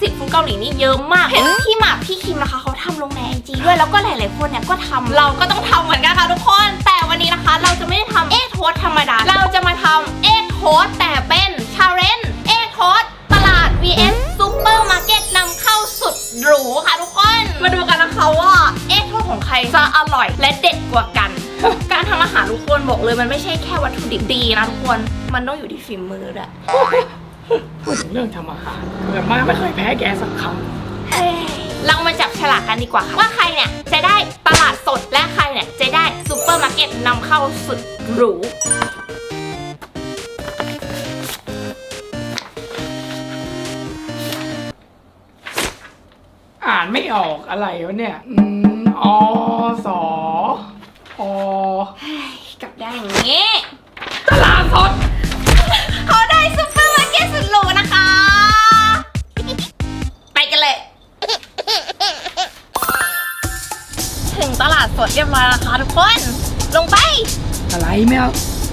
สิทธิ์ฟู้ดเกาหลีนี่เยอะมาก เห็นพี่หมากพี่คิมนะคะเขาทำลงในไอจีด้วยแล้วก็หลายๆคนเนี่ยก็ทำเราก็ต้องทำเหมือนกันค่ะทุกคน แต่วันนี้นะคะ เราจะไม่ได้ทำเอกโทสธรรมดา เราจะมาทำเอกโทสแต่เป็นชาเลนจ์เอกโทสตลาด vs ซูเปอร์มาร์เก็ตนำเข้าสุดหรูค่ะทุกคน มาดูกันนะคะว่าเอกโทสของใครจะอร่อยและเด็ดกว่ากัน การทำอาหารทุกคนบอกเลยมันไม่ใช่แค่วัตถุดิบดีนะทุกคน มันต้องอยู่ที่ฝีมือด้วย พูดถึงเรื่องทำอาหารเกิดมาไม่เคยแพ้แกสักครั้งเฮ้ยเรามาจับฉลากกันดีกว่าค่ะ ว่าใครเนี่ยจะได้ตลาดสดและใครเนี่ยจะได้ซูเปอร์มาร์เก็ตนำเข้าสุดหรูอ่านไม่ออกอะไรวะเนี่ยอืมอสออ กลับได้อย่างนี้ ตลาดสด เรียบร้อยแล้วนะคะทุกคน ลงไป อะไรไม่เอา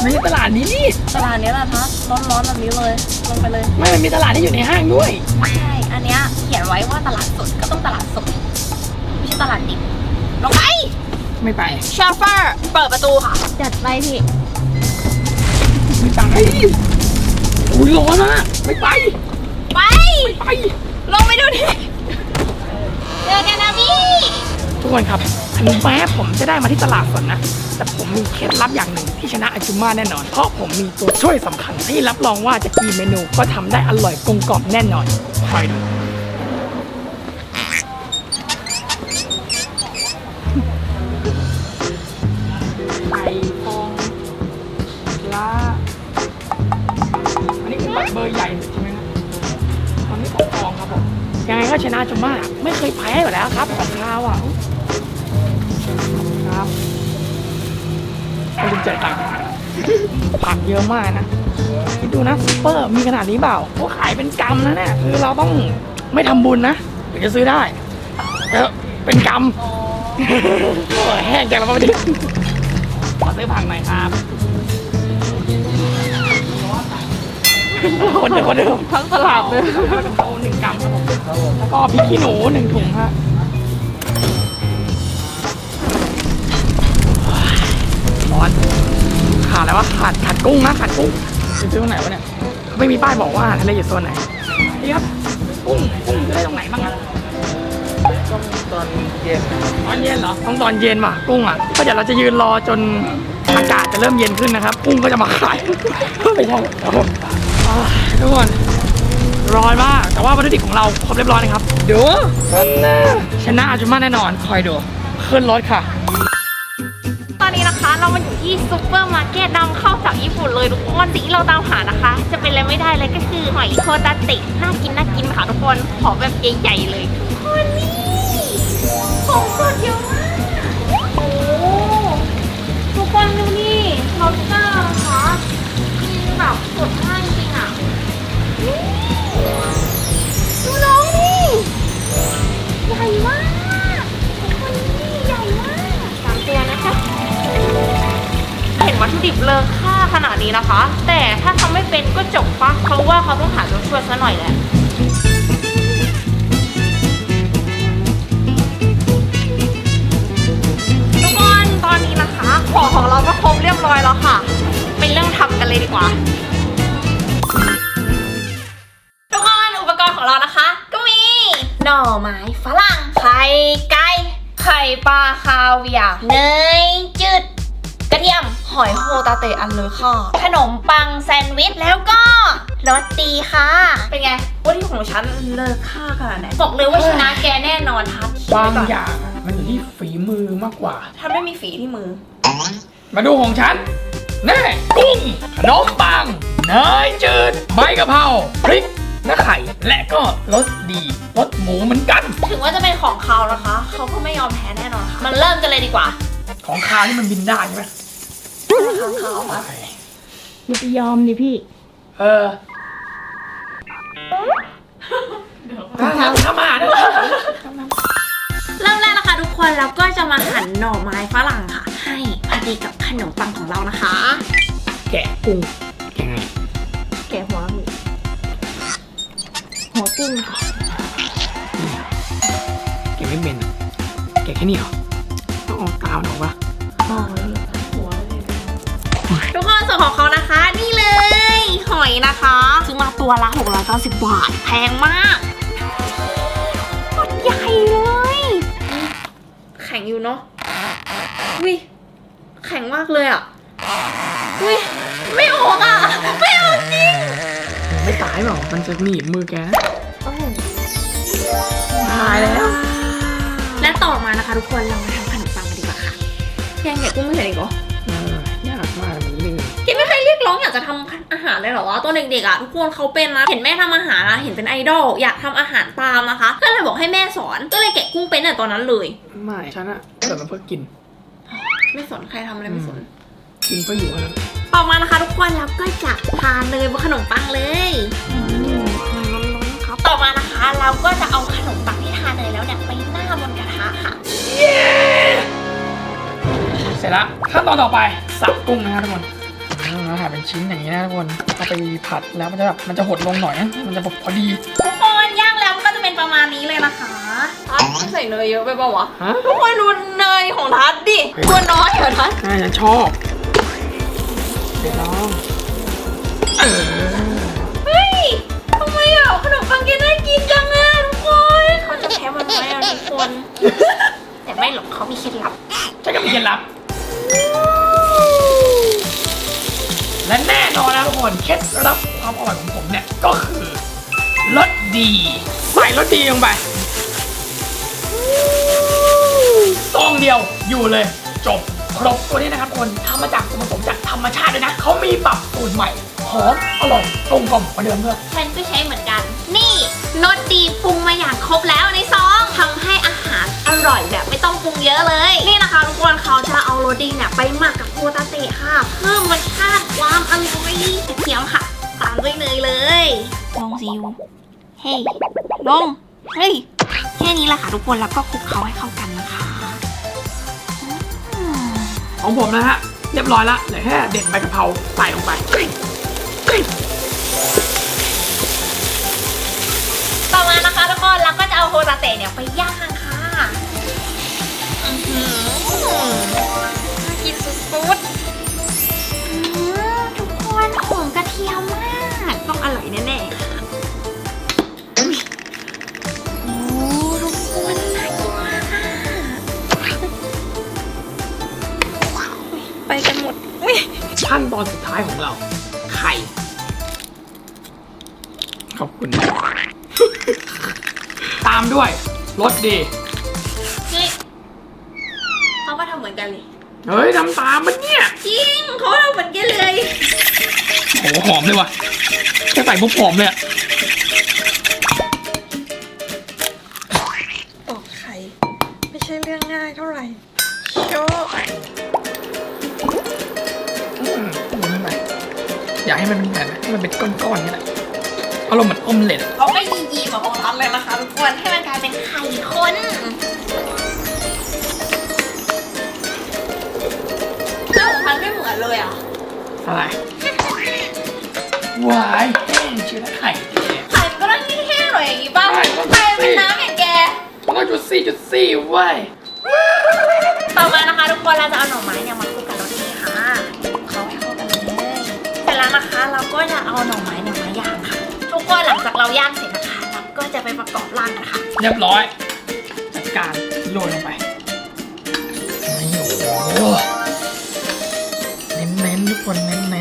ไม่ใช่ตลาดนี้นี่ตลาดนี้แหละคะร้อนๆแบบนี้เลย ลงไปเลย ไม่มันมีตลาดที่อยู่ในห้างด้วย ใช่ อันเนี้ยเขียนไว้ว่าตลาดสดก็ต้องตลาดสดไม่ใช่ตลาดดิบลงไป ไม่ไปชอฟเฟอร์เปิดประตูค่ะ จัดไปพี่ไม่ไปอุ้ยร้อนมากไม่ไป ไป ไป ลงไปดูดิเจอกันนะพี่ ทุกคนครับถึงแม้ผมจะได้มาที่ตลาดสดนะ แต่ผมมีเคล็ดลับอย่างหนึ่งที่ชนะอาจุม่าแน่นอน เพราะผมมีตัวช่วยสำคัญที่รับรองว่าจะกี่เมนูก็ทำได้อร่อยกลมกล่อมแน่นอนคอยดูไข่ฟองลาอันนี้คือเบอร์ใหญ่ใช่ไหมครับตอนนี้ของฟองครับผมยังไงก็ชนะอจุม่าไม่เคยแพ้อยู่แล้วครับของข้าวอะ ไม่ลืมจ่ายตังค์ผักเยอะมากนะคิดดูนะซุปเปอร์มีขนาดนี้เปล่าเขาขายเป็นกำนะเนี่ยคือเราต้องไม่ทำบุญนะถึงจะซื้อได้เออเป็นกำโอ้ยแห้งจังแล้วมาดิขอซื้อผักหน่อยครับคนเดิมคนเดิมทั้งตลาดเลยโตหนึ่งกำครับผมแล้วก็พริกขี้หนูหนึ่งถุงฮะ วะขาดขาดกุ้งนะขาดกุ้งจะซื้อตรงไหนวะเนี่ยเขาไม่มีป้ายบอกว่าอาหารทะเลอยู่โซนไหนนี่ครับกุ้งกุ้งจะได้ตรงไหนบ้างอะต้องตอนเย็นตอนเย็นเหรอต้องตอนเย็นว่ะกุ้งอะก็เดี๋ยวเราจะยืนรอจนอากาศจะเริ่มเย็นขึ้นนะครับ กุ้งก็จะมาขายไม่ใช่ครับผมอ่าทุกคนร้อนมากแต่ว่าวัตถุดิบของเราครบเรียบร้อยนะครับเดี๋ยวชนะอาจุมาแน่นอนคอยดูขึ้นรถค่ะต อนนี้นะคะ เรามาอยู่ที่ซูเปอร์มาร์เก็ตนำเข้าจากญี่ปุ่นเลยทุกคนสิ่งที่เราตามหานะคะ จะเป็นอะไรไม่ได้เลยก็คือหอยโคตาเตะน่ากินน่ากินค่ะทุกคนขอแบบใหญ่ๆเลยทุกคนนี่ของสดเยอะมากโอ้ทุกคนดูนี่เตอร์นะคะกินแบบสดมากจริง นี้นะคะ แต่ถ้าทำไม่เป็นก็จบปะเพราะว่าเขาต้องหาตัวช่วยซะหน่อยแหละทุกคนตอนนี้นะคะของของเราก็ครบเรียบร้อยแล้วค่ะ เป็นเรื่องทำกันเลยดีกว่าทุกคนอุปกรณ์ของเรานะคะ ก็มีหน่อไม้ฝรั่งไข่ไก่ไข่ปลาคาเวียร์เนย หอยโฮตาเตะอันเลอค่ะ ขนมปังแซนด์วิชแล้วก็โรตีค่ะ เป็นไงวัตถุดิบของฉันเลอค่าขนาดไหนบอกเลยว่าชนะแกแน่นอนทัดบางอย่างอะมันอยู่ที่ฝีมือมากกว่า ถ้าไม่มีฝีที่มือ มาดูของฉันแน่กุ้งขนมปังเนยจืดใบกะเพราพริกและไข่และก็รสดีรสหมูเหมือนกัน ถึงว่าจะเป็นของเขานะคะ เขาก็ไม่ยอมแพ้แน่นอนค่ะ มันเริ่มกันเลยดีกว่า ของคาวนี่มันบินได้ใช่ไหม ของเขาค่ะอย่าไปยอมดิพี่ เออทำทำอาหารนะเริ่มแรกนะคะทุกคนเราก็จะมาหั่นหน่อไม้ฝรั่งค่ะดีกับขนมปังของเรานะคะ แกะกุ้งแกะไงแกะหัวหมูหัวกุ้งค่ะแกะไม่เป็นอะแกะแค่นี้เหรอต้องเออกตามหรอวะ วนของเขานะคะ นี่เลย หอยนะคะซื้อมาตัวละ 690 บาท แพงมากหมดใหญ่เลย แข็งอยู่เนาะวิแข็งมากเลยอะวิไม่ออกอะ ไม่ออกจริงไม่ตายหรอกมันจะหนีบมือแกนะตายแล้ว และต่อมานะคะทุกคนเรามาทำขนมปังกันดีกว่าค่ะยังแกะกุ้งไม่เห็นอีกเหรอเออยากมากมันลื่นแกไม่เคยเรียกร้องอยากจะทำอาหารเลยเหรอวะตอนเด็กๆอะทุกคนเขาเป็นนะเห็นแม่ทำอาหารนะเห็นเป็นไอดอลอยากทำอาหารตามนะคะก็เลยบอกให้แม่สอนก็เลยแกะกุ้งเป็นแต่ตอนนั้นเลยไม่ฉันอะเกิดมาเพื่อกิน ไม่สนใครทำอะไรไม่สนกินเพื่ออยู่เท่านั้นต่อมานะคะทุกคนเราก็จะทานเลยบนขนมปังเลยต่อมานะคะเราก็จะเอาขนมปังที่ทานเลยแล้วเนี่ยไปหน้าบนกระทะค่ะเสร็จแล้วขั้นตอนต่อไปสับกุ้งนะครับทุกคนอืม เราหั่นเป็นชิ้นอย่างนี้นะทุกคนเอาไปผัดแล้วมันจะแบบมันจะหดลงหน่อยนะมันจะแบบพอดี ทุกคนย่างแล้วมันก็จะเป็นประมาณนี้เลยนะคะทัดใส่เนยเยอะไปเปล่าวะฮะ ทุกคนดูเนยของทัดดิตัวน้อยเหรอทัดน่าจะชอบ เดี๋ยวลองเออ ดีใส่รสดีลงไปซองเดียวอยู่เลย จบครบตัวนี้นะครับทุกคนทำมาจากส่วนผสมจากธรรมชาติเลยนะเขามีปรับสูตรใหม่หอมอร่อยกลมกล่อมกว่าเดิมเพื่อนฉันก็ใช้เหมือนกัน นี่รสดีปรุงมาอย่างครบแล้วในซองทำให้อาหารอร่อยแบบไม่ต้องปรุงเยอะเลย นี่นะคะทุกคนเขาจะเอารสดีเนี่ยไปหมักกับโคตาเตะค่ะ เพิ่มรสชาติความอร่อยกระเทียมค่ะ ตามด้วยเนยเลยลงซิวเฮ้ยลง เฮ้ย แค่นี้แหละค่ะทุกคน แล้วก็คลุกเคล้าให้เข้ากันนะคะอืมของผมนะฮะ เรียบร้อยละเหลือแค่เด็ดใบกะเพราใส่ลงไปต่อมานะคะทุกคนเราก็จะเอาโฮตาเตะเนี่ยไปย่างค่ะอื้อหือน่ากินสุดๆอื้อทุกคนหอมกระเทียมมาก ต้องอร่อยแน่ๆ อนสุดท้ายของเรา ไข่ ขอบคุณ ตามด้วยรสดีเฮ้ยเขาก็ทำเหมือนกันเลย เฮ้ยทำตามมันเนี่ย จริงเขาทำเหมือนกันเลยโอ้โหหอมเลยว่ะแค่ใส่ปุ๊บหอมเลยอะากให้มันเป็นแบบนั้นให้มันเป็นก้อนๆนี่แหละอารมณ์เหมือนออมเล็ตเขาไม่ยียีมาของทัดเลยนะคะทุกคนให้มันกลายเป็นไข่ข้นหน้าของทัดไม่เหมือนเลยอะอะไรวายแห้งเชื่อนะไข่เนี่ยไข่มันก็ต้องแห้งๆหน่อยอย่างงี้ป่ะใช่ไข่เป็นน้ำอย่างแกมันต้องจุดสี่จุดสี่เว้ยต่อมานะคะทุกคนเราจะเอาหน่อไม้เนี่ย เสร็จแล้วนะคะ เราก็จะเอาหน่อไม้เนี่ยมาย่างค่ะ ทุกคนหลังจากเราย่างเสร็จนะคะ เราก็จะไปประกอบร่างกันค่ะ เรียบร้อย จัดการโรยลงไปนี่โอ้โหเน้นๆทุกคนเน้นๆ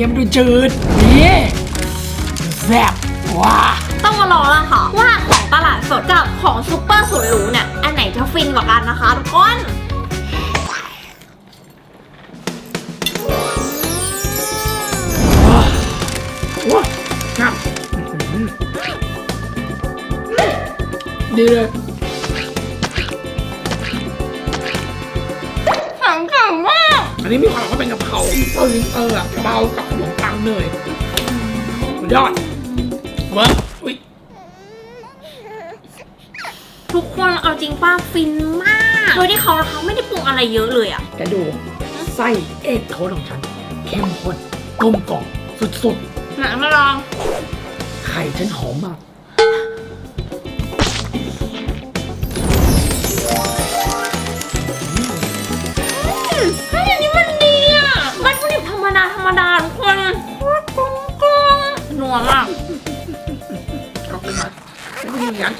เค็มดูจืดนี่แซ่บว้าต้องมารอแล้วค่ะ ว่าของตลาดสดกับของซูเปอร์สุดหรูเนี่ย อันไหนจะฟินกว่ากันนะคะทุกคนว้าครับอื้อหือดีเลย นนี้มีความว่าเป็นกะเพราเออเอออะกะเพรากับขนมปังเนยสุดยอดเวิร์กอุ้ยทุกคนเอาจริงป้าฟินมากโดยที่เขานะคะไม่ได้ปรุงอะไรเยอะเลยอะแกดูไส้เอ็กโทสของฉันเข้มข้นกลมกล่อมสุดไหนมาลองๆไข่ฉันหอมมาก รมดาธรรมดาทุกคนกลมกลมนัวมากขอบคุณมากไม่ได้อย่างนั้น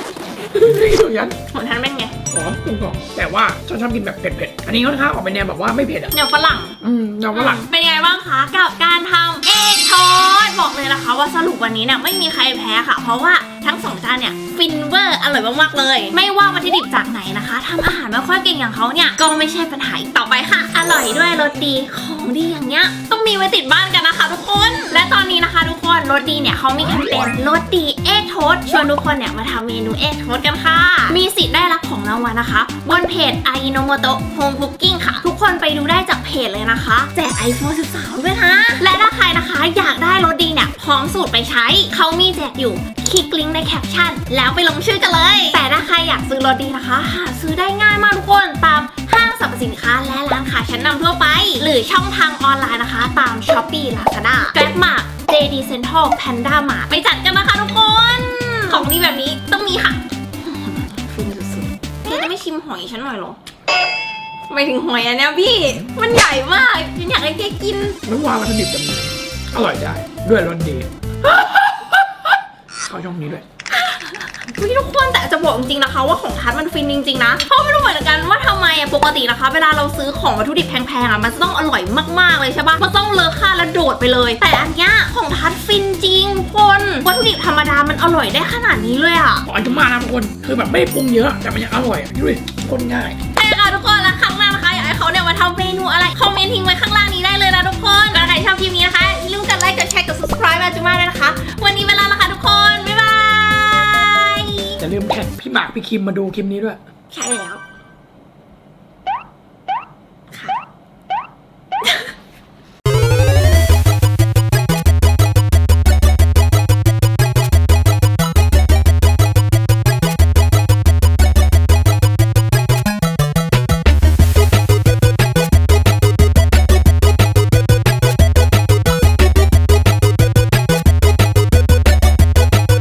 ไม่ได้อย่างนั้นของฉันเป็นไงหอมกลมกล่อมแต่ว่าฉันชอบกินแบบเผ็ดๆ อันนี้ค่อนข้างออกเป็นแนวแบบว่าไม่เผ็ดอะแนวฝรั่ง อืมแนวฝรั่งเป็นไง บ้างคะ กับการทำเอกทอดบอกเลยนะคะ ว่าสรุปวันนี้เนี่ยไม่มีใครแพ้ค่ะ เพราะว่าทั้งสองจานเนี่ยฟินเวอร์อร่อยมากๆเลย ไม่ว่าวัตถุดิบจากไหนนะคะทำอาหารไม่ค่อยเก่งอย่างเขาเนี่ยก็ไม่ใช่ปัญหาอีกต่อไปค่ะ อร่อยด้วยรสดีของดีอย่างเงี้ยต้องมีไว้ติดบ้านกันนะคะ ทุกคน และตอนนี้นะคะ คนรสดีเนี่ยเขามีแคมเปญรสดีเอ็กโทสชวนทุกคนเนี่ยมาทำเมนูเอ็กโทสกันค่ะ มีสิทธิ์ได้รับของรางวัลนะคะ บนเพจ a i n o m o t o Home Cooking ค่ะ ทุกคนไปดูได้จากเพจเลยนะคะแจก iPhone 13 ด้วยนะและถ้าใครนะคะอยากได้รถดีเนี่ยพร้อมสูตรไปใช้ เขามีแจกอยู่คลิกลิงก์ในแคปชั่น แล้วไปลงชื่อกันเลย แต่ถ้าใครอยากซื้อรถดีนะคะ หาซื้อได้ง่ายมากทุกคนตามห้างสรรพสินค้าและร้านขายชั้นนำทั่วไป หรือช่องทางออนไลน์นะคะ ตาม Shopee Lazada Grabmart JD Central Panda Mart ไปจัดกันนะคะทุกคน ของดีแบบนี้ต้องมีค่ะฟินสุดๆแกจะไม่ชิมหอยฉันหน่อยเหรอไม่ถึงหอยอันเนี้ยพี่ มันใหญ่มากฉันอยากให้แกกิน ไม่ว่าวัตถุดิบจะมีอร่อยได้ ด้วยรสดีเข้าช่องนี้ด้วยพี่ทุกคนแต่จะบอกจริงๆนะคะ ว่าของทัดมันฟินจริงๆนะเพราะไม่รู้เหมือนกันว่าทำไมอะปกตินะคะ เวลาเราซื้อของวัตถุดิบแพงๆอะมันจะต้องอร่อยมากๆเลยใช่ปะมันต้อง ดดไปเลย แต่อันเนี้ยของทัดฟินจริงทุกคนวัตถุดิบธรรมดามันอร่อยได้ขนาดนี้เลยอะขออันจุมานะทุกคนคือแบบไม่ได้ปรุงเยอะแต่มันยังอร่อยอะดูดิคนง่ายใช่ค่ะทุกคนแล้วครั้งหน้านะคะอยากให้เขาเนี่ยมาทำเมนูอะไรคอมเมนต์ทิ้งไว้ข้างล่างนี้ได้เลยนะทุกคนถ้าใครชอบคลิปนี้นะคะอย่าลืมกดไลค์กดแชร์กด subscribe มาจุมาด้วยนะคะ วันนี้เวลาและค่ะทุกคนบ๊ายบายอย่าลืมแท็กพี่หมากพี่คิมมาดูคลิปนี้ด้วยใช่แล้ว